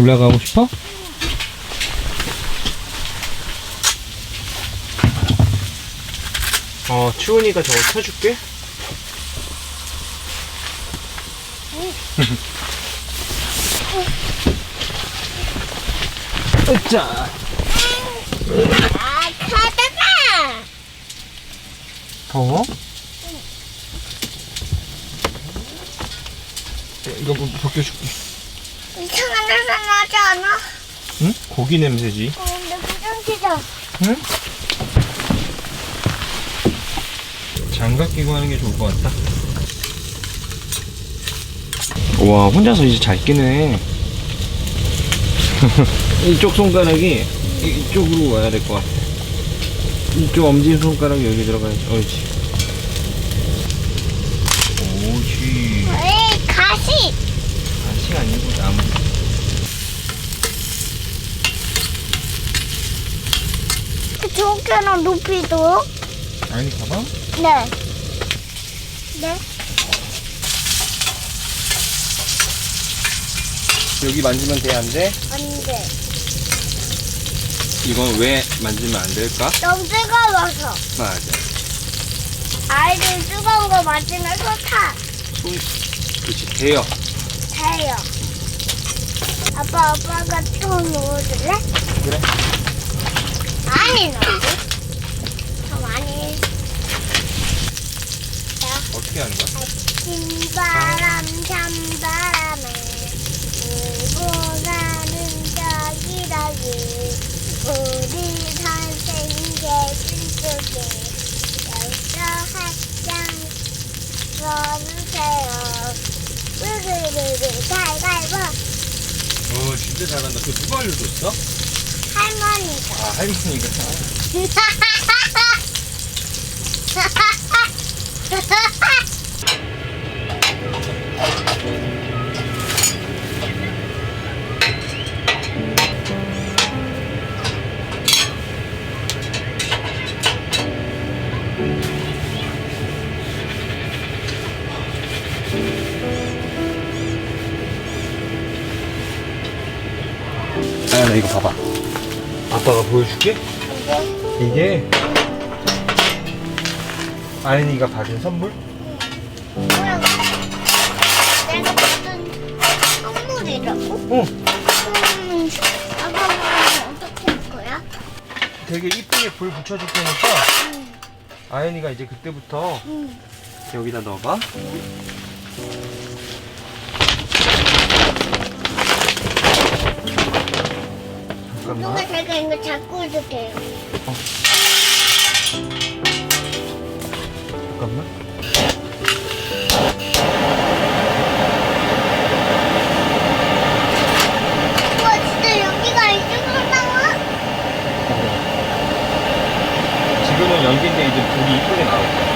올라가고 싶어? 어, 추운이가 저거 켜줄게. 자. 아, 가다가! 더워? 이거 뭐 벗겨줄게. 이상한 냄새 나지 않아? 응? 고기 냄새지. 어, 근데 부정기다. 응? 장갑 끼고 하는 게 좋을 것 같다. 와, 혼자서 이제 잘 끼네. 이쪽 손가락이 이쪽으로 와야 될 것 같아. 이쪽 엄지 손가락이 여기 들어가야지. 옳지. 에이, 가시! 다시 아니고 나무. 저렇게는 높이도? 아니, 가봐. 네. 네? 여기 만지면 돼, 안 돼? 안 돼. 이건 왜 만지면 안 될까? 너무 뜨거워서. 맞아. 아이들 뜨거운 거 맞으면서 타. 손, 그렇지, 돼요. 타요. 아빠, 아빠가 좀 넣어줄래? 그래. 많이 넣어줘. 더 많이. 자, 어떻게 하는 거야? 흰바람, 찬바람에 울고 가는 저기저기 우리 선생님의 꿈속에 열서 학장 써주세요 으르르르 갈갈보 어, 진짜 잘한다. 그 누가 알려줬어? 할머니가 아, 할머니가. 아, 나 이거 봐봐. 아빠가 보여줄게. 이게 아연이가 받은 선물? 뭐야 내가 받은 선물이라고? 어. 음, 아빠는 어떻게 할 거야? 되게 이쁘게 불 붙여줄 테니까 아연이가 이제 그때부터 응. 여기다 넣어봐. 누 잠깐만. 제가 이거 잡고 있을게요. 잠깐만. 우와 진짜 여기가 이쪽으로 나와? 지금은 연기인데 이제 불이 이쁘게 나올 거야.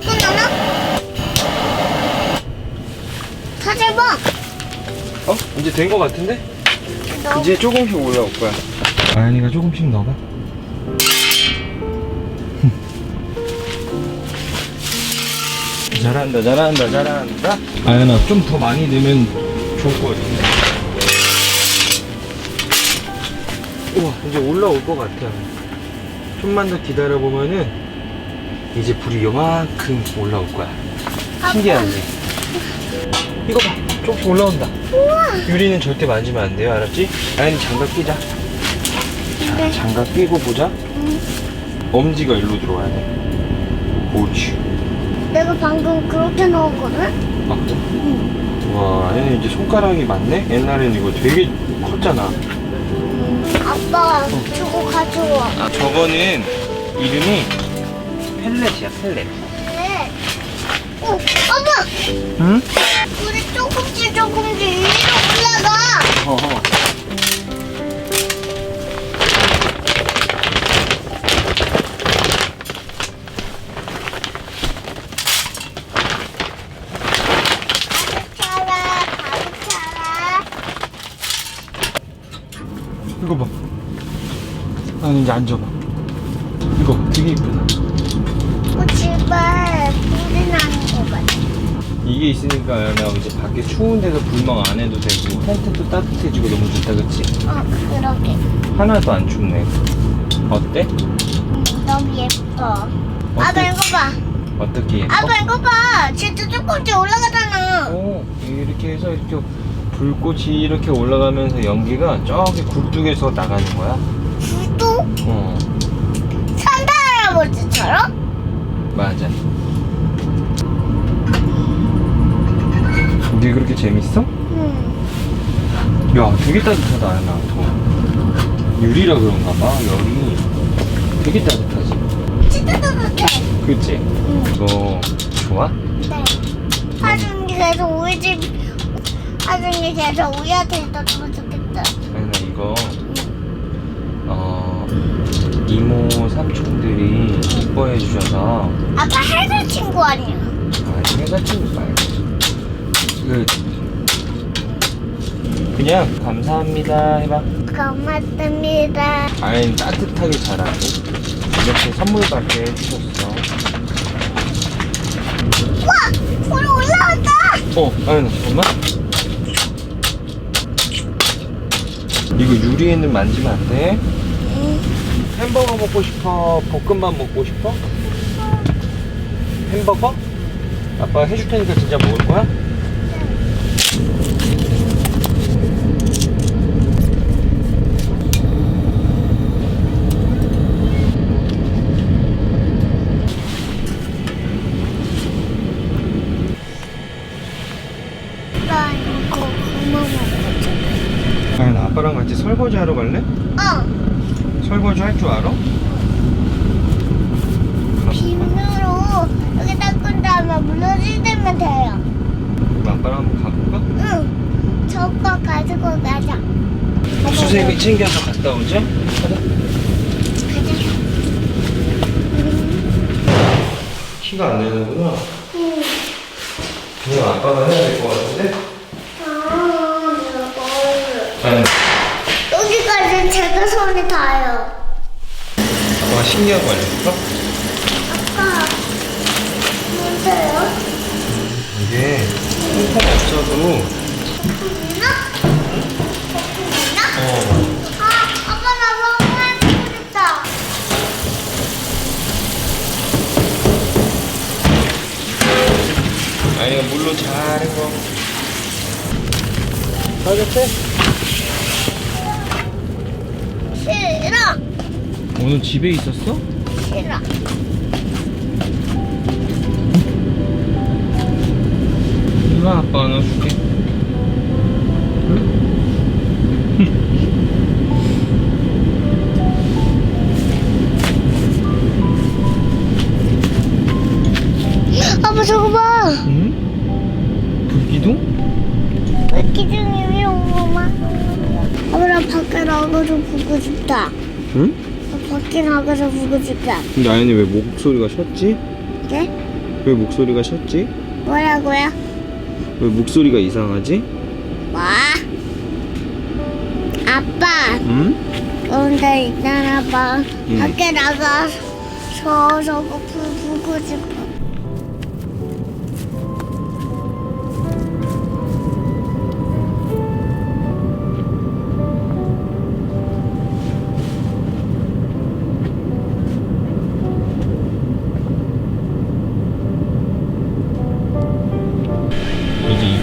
끝나나? 다시 봐. 어? 이제 된 거 같은데? 너 이제 조금씩 올라올 거야. 아연이가 조금씩 넣어봐. 잘한다, 잘한다, 잘한다. 아연아, 좀 더 많이 넣으면 좋을 것 같은데. 우와, 이제 올라올 것 같아. 좀만 더 기다려보면은 이제 불이 요만큼 올라올 거야. 신기하지? 이거 봐, 조금씩 올라온다. 우와. 유리는 절대 만지면 안 돼요, 알았지? 아연이 장갑 끼자. 자, 네. 장갑 끼고 보자. 엄지가 일로 들어와야 돼. 옳지. 내가 방금 그렇게 넣었거든? 아, 그래? 와, 아연이 이제 손가락이 많네? 옛날엔 이거 되게 컸잖아. 아빠가 저거 가져와. 아, 저거는 이름이 펠렛이야, 펠렛. 네. 어, 아빠! 응? 우리 위로 차라. 이거 봐. 아니, 이제 앉아봐. 이거 되게 이쁘다. 어, 제발 불이 나는 거 같아. 이게 있으니까 아연아 이제 밖에 추운 데서 불멍 안 해도 되고 텐트도 따뜻해지고 너무 좋다, 그치? 어, 그러게. 하나도 안 춥네. 어때? 음, 너무 예뻐. 아빠 이거 봐. 어떻게 예뻐? 아빠 이거 봐. 진짜 조금씩 올라가잖아. 오, 이렇게 해서 이렇게 불꽃이 이렇게 올라가면서 연기가 저기 굴뚝에서 나가는 거야. 또 어, 산타 할아버지처럼? 맞아. 이게 그렇게 재밌어? 응. 야, 되게 따뜻하다, 아연아. 더. 유리라 그런가 봐, 열이. 되게 따뜻하지. 진짜 따뜻해. 그치? 응. 이거, 좋아? 네. 하중이 계속 우리 집 하중이 계속 우리한테 있었으면 좋겠다. 아연아, 이거, 어, 이모 삼촌들이 이뻐해 주셔서, 아빠 해설 친구 아니야? 아, 회사 친구 말고. 그, 그냥, 감사합니다 해봐. 고맙습니다. 아연 따뜻하게 자라고 이렇게 선물받게 해주셨어. 와! 우리 올라왔다! 어, 아연아, 잠깐만. 이거 유리에는 만지면 안 돼. 햄버거 먹고 싶어? 볶음밥 먹고 싶어? 햄버거? 아빠 해줄 테니까 진짜 먹을 거야? 나 이거 그만 먹어줘. 아연아, 아빠랑 같이 설거지 하러 갈래? 어! 설거지 할 줄 알아? 비누로 여기 닦은 다음에 물러질 때면 돼요. 아빠랑 한번 가볼까? 응. 저거 가지고 가자. 수세미 챙겨서 갔다 오자. 가자. 가자. 키가 안 되는구나. 응. 그냥 아빠가 해야 될 것 같은데? 아, 이거. 아니, 여기까지 손이 닿아요. 아빠가 신기한 거 알려줄까? 아빠, 뭔데요? 이게 콩콩 없어도? 어, 아, 아빠 나 너무 해보고 싶다. 아니가 물로 잘 헹궈. 따뜻해? 싫어, 오늘 집에 있었어? 싫어. 이거 아빠 넣어줄게. 아빠 저거 봐. 나 나가서 보고 싶다. 응? 나 밖에 나가서 보고 싶다. 근데 아연이 왜 목소리가 쉬었지? 네? 왜 목소리가 쉬었지? 뭐라고요? 왜 목소리가 이상하지? 뭐? 아빠, 응? 근데 있잖아, 봐. 응. 밖에 나가서 저거 불 보고 싶어.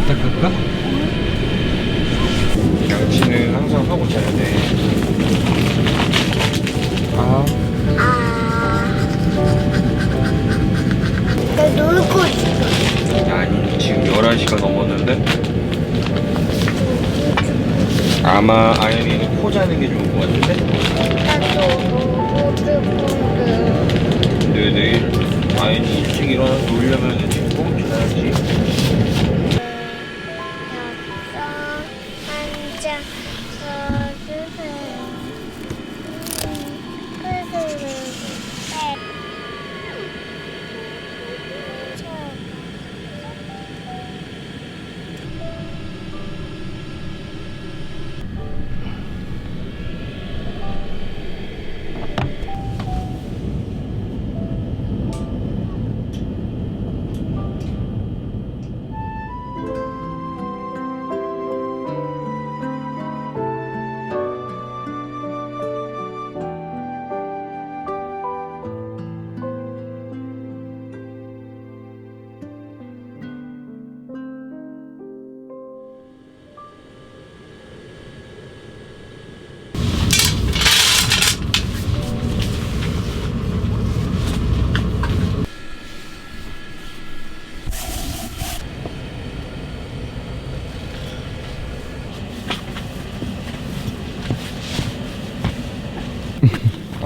닦을까? 양치는 항상 하고 자야 돼. 아, 아. 나 놀고 싶어. 아니, 지금 11시가 넘었는데? 아마 아연이는 코 자는 게 좋을 것 같은데? 나도 놀고 싶은데. 근데 내일 아연이 일찍 일어나 놀려면 지금 꼭 자야지.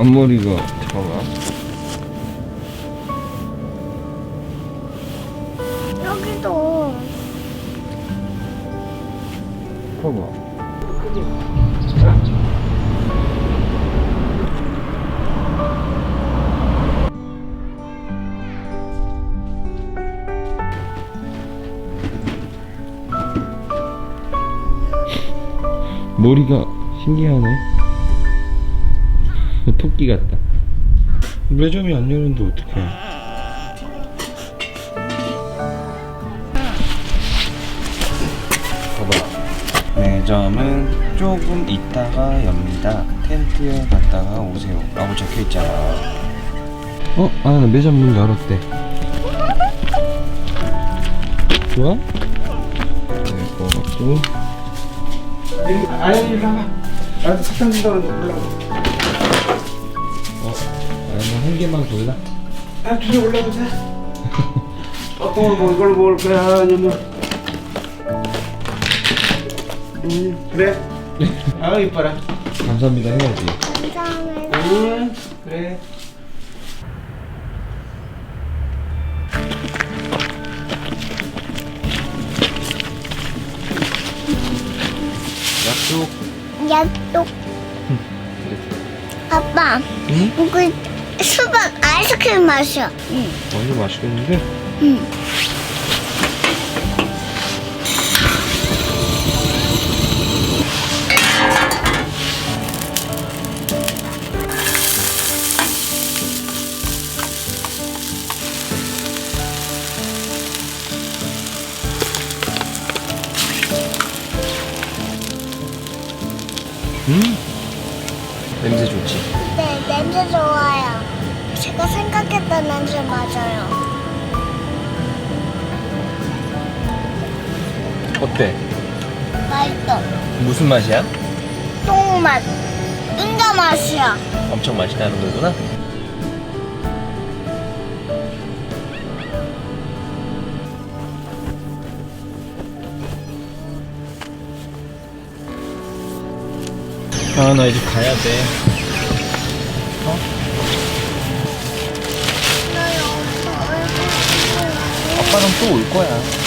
앞머리가 잠깐만 여기도. 봐봐. 머리가 신기하네 토끼 같다 매점이 안 열는데 어떡해 봐봐 매점은 조금 있다가 엽니다 텐트에 갔다가 오세요 라고 적혀 있잖아 어? 아 매점 문 열었대 좋아? 네, 고맙고 아연이 일로 와봐. 나도 사탕 준다고 올라가. 한 개만 골라? 아, 뒤에 올라보자. 어떤 걸 뭐, 이걸 먹을 거야? 아니면. 음, 그래. 아, 이뻐라. 감사합니다 해야지 감사합니다. 음, 그래. 약속 야똑. 아빠, 응? 이거 수박 아이스크림 맛이야. 응. 완전 맛있겠는데? 응. 맞아요. 어때? 맛있어. 무슨 맛이야? 똥 맛. 인가 맛이야. 엄청 맛있다는 거구나? 아 나 이제 가야 돼 아빠랑 또올 거야